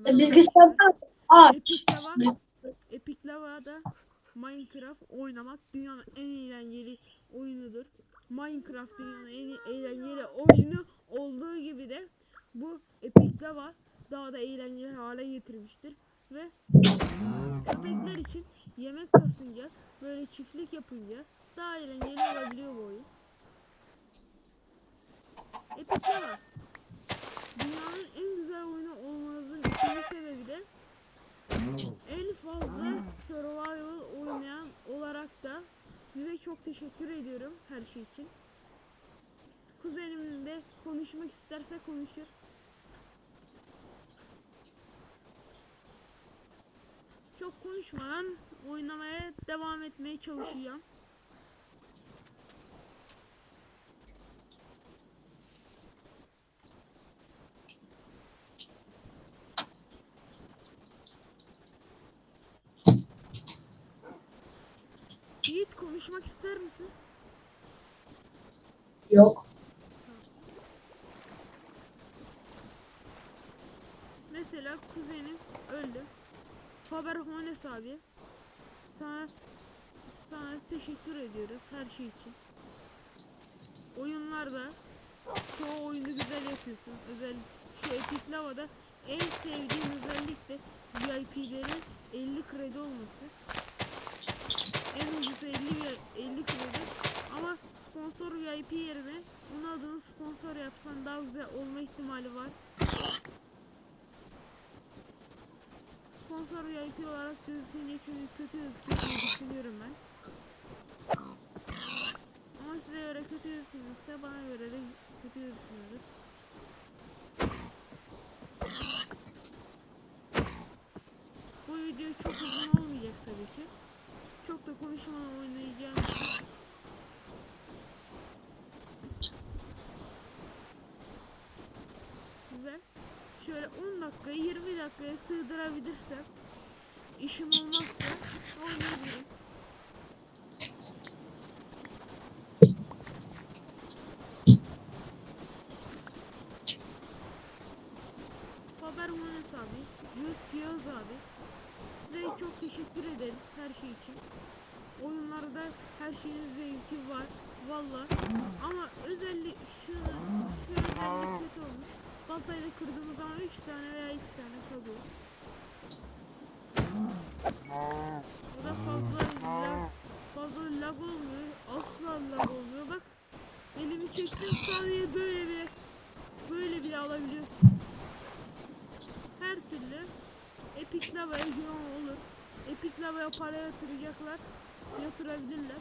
bakın. ben Bilgisayarda aç. Epic Lava, Epic Lava'da Minecraft oynamak dünyanın en eğlenceli oyunudur. Minecraft dünyanın en eğlenceli oyunu olduğu gibi de bu Epic Lava daha da eğlenceli hale getirmiştir. Ve köpekler için yemek kasınca böyle çiftlik yapınca daha eğlenceli olabiliyor bu oyun. Epic Lava dünyanın en güzel oyunu de en fazla survival oynayan olarak da size çok teşekkür ediyorum her şey için. Kuzenim de konuşmak isterse konuşur. Çok konuşmadan oynamaya devam etmeye çalışacağım. Yiğit konuşmak ister misin? Yok. Mesela kuzenim öldü. Faber Hones abi. Sana sana teşekkür ediyoruz her şey için. Oyunlarda çoğu oyunu güzel yapıyorsun. Özel şu Epic Lava'da en sevdiğim özellik de VIP'lerin 50 kredi olması. En ucuzu 50 ve 50 kredi. Ama sponsor VIP yerine onun adını sponsor yapsan daha güzel olma ihtimali var. Sponsor VIP olarak gözükünce kötü gözüküyor düşünüyorum ben. Ama size göre kötü gözükmüyorsa bana göre de kötü gözükmüyordur. Bu video çok uzun olmayacak tabii ki. Çok da konuşmadan oynayacağım. Ve şöyle 10 dakikaya 20 dakikaya sığdırabilirsem işim olmazsa oynayabilirim. Faber Mones abi, Just Yağız abi. Size çok teşekkür ederiz her şey için. Oyunlarda her şeyin zevki var. Valla. Ama özellik şunu, şu özellik kötü olmuş. Baltayla kırdığımız zaman 3 tane veya 2 tane kalıyor. Bu da fazla lag, fazla lag olmuyor. Asla lag olmuyor. Bak elimi çektim sadece böyle bir böyle bile alabiliyorsun. Her türlü Epic Lava'ya güven olur. Epic Lava'ya para yatıracaklar. Yatırabilirler.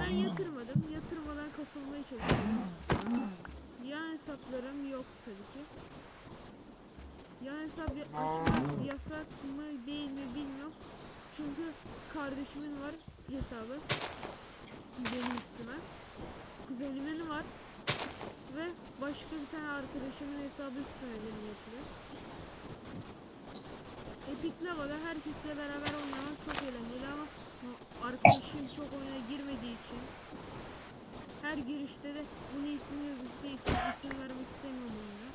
Ben yatırmadım. Yatırmadan kasılmaya çalışıyorum. Yan hesaplarım yok tabii ki. Yan hesap açmak yasak mı değil mi bilmiyorum. Çünkü kardeşimin var hesabı. Benim üstüme. Kuzenimin var. Ve başka bir tane arkadaşımın hesabı üstüne benim yapılıyor. Epic Lava'da herkesle beraber oynamak çok eğlenceli ama arkadaşım çok oyuna girmediği için her girişte de bunun ismi yazıldığı için isim vermek istemiyorum oyuna.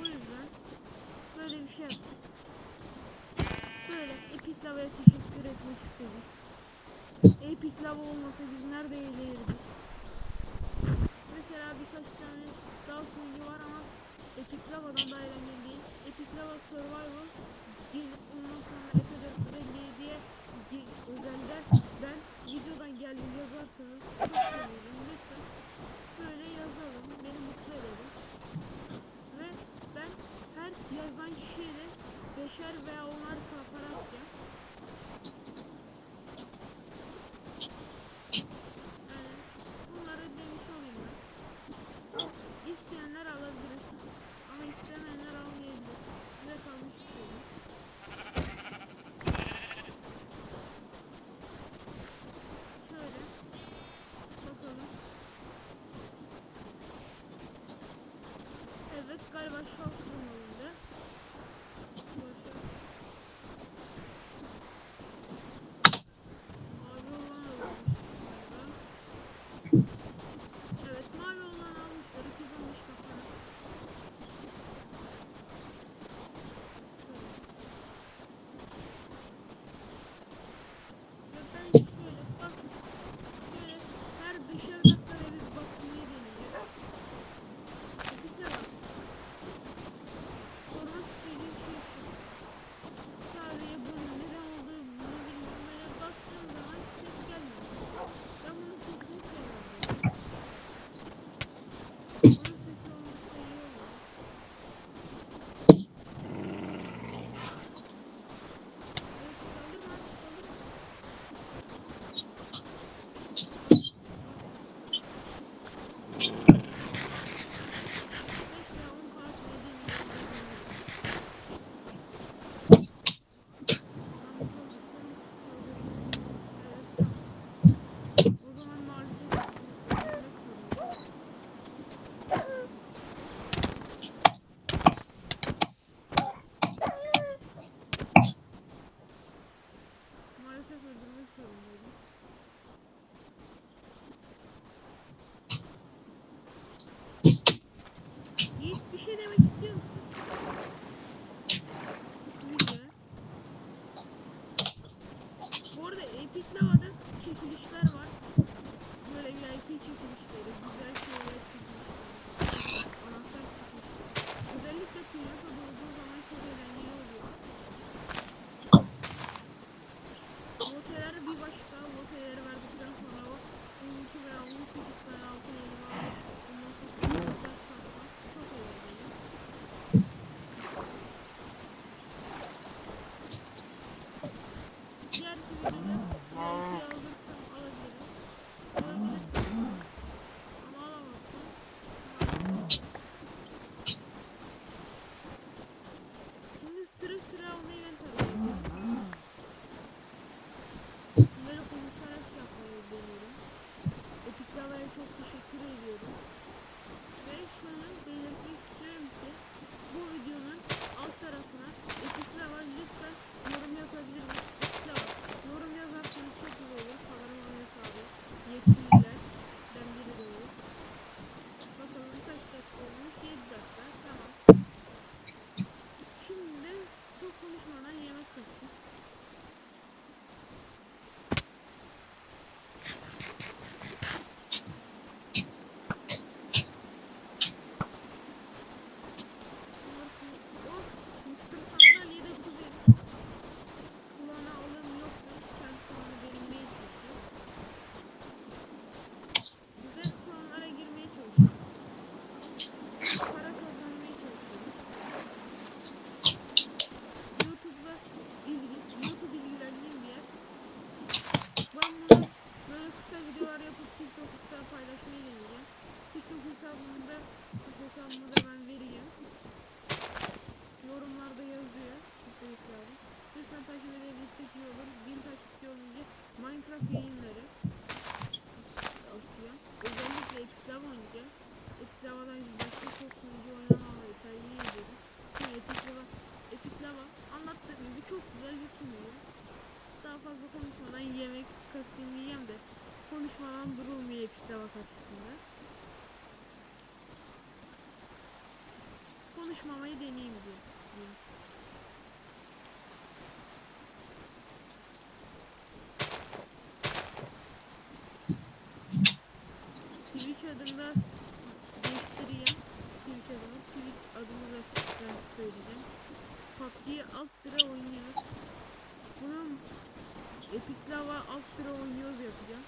Bu yüzden böyle bir şey yaptık. Böyle Epic Lava'ya teşekkür etmek istedik. Epic Lava olmasa biz nerede eğlenirdik? Mesela birkaç tane daha sunucu var ama Epic Lava'dan daha eğlenceli değil. Epic Lava Survival gelip ondan sonra F450 diye ge- özelde ben videodan geldim yazarsanız çok sevinirim lütfen. Böyle yazalım beni mutlu edelim. Ve ben her yazan kişiyle beşer veya onar ka- para atacağım. Yani bunları demiş olayım ben. İsteyenler alabilir. Ama istemeyenler almayabilir. Size kalmış bir şey. bu. Şöyle. Bakalım. Evet galiba şok olmalıydı. Boşa. Mavi olan just think it's not all clean anymore. Yapıp TikTok'ta paylaşmayı deneyeceğim. TikTok hesabımda TikTok hesabımı da ben vereyim. Yorumlarda yazıyor TikTok hesabı. Lütfen takip edebilirsek olur. Bin takipçi olunca Minecraft yayınları atıyor. Özellikle Epic Lava oynayacağım. Epic Lava'dan başka çok sunucu oynamamayı tercih ediyorum. Çünkü Epic Lava, Epic Lava anlattığım gibi çok güzel bir sunucu. Daha fazla konuşmadan yemek kasayım yiyeceğim de konuşmadan durulmuyor Epic Lava karşısında. Konuşmamayı deneyeyim diye. diyeyim. Twitch adında değiştireyim. Twitch adımı. Twitch adımı da ben söyleyeceğim. PUBG'yi alt lira oynuyoruz. Bunun Lira oynuyoruz yapacağım.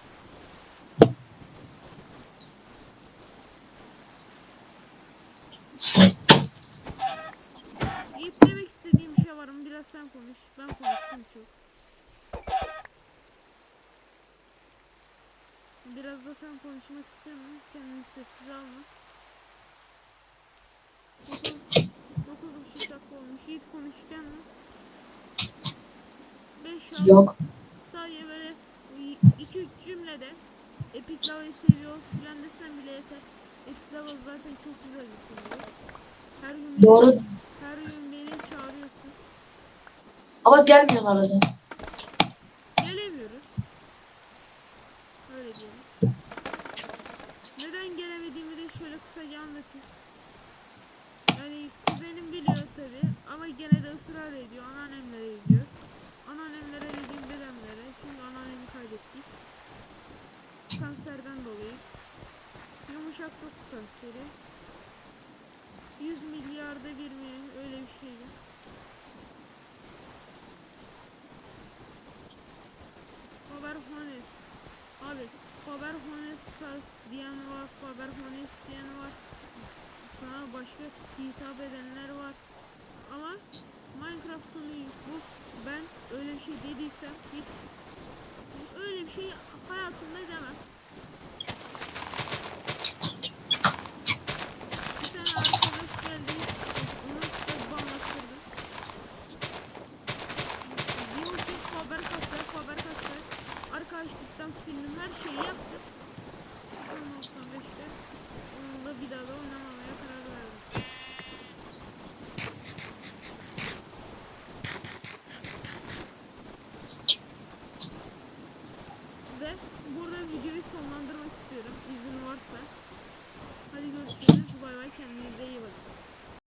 İlk demek istediğim bir şey var mı? Biraz sen konuş. Ben konuştum çok. Biraz da sen konuşmak istiyorum. Kendini sessiz alma. 9 9,5 dakika olmuş. Yiğit konuşacak mı? 5 an. Yok. Sadece böyle 2-3 cümlede Epic Lava'yı seviyoruz filan desem bile yeter. Epic Lava zaten çok güzel bir sunucu. Her gün beni, Doğru. her gün beni çağırıyorsun. Ama gelmiyorlar arada. Gelemiyoruz. Öyle diyelim. Neden gelemediğimi de şöyle kısaca anlatayım. Yani kuzenim biliyor tabi ama gene de ısrar ediyor. Anneannemlere gidiyor. Anneannemlere dediğim dedemlere. Çünkü anneannemi kaybettik. Kanserden dolayı. Yumuşak doku kanseri. 100 milyarda bir mi? Öyle bir şey şeydi. Faberhones. Abi Faberhones diyen var, Faberhones diyen var. Sana başka hitap edenler var. Ama Minecraft sonu bu. Ben öyle bir şey dediysem hiç öyle bir şey hayatımda demem.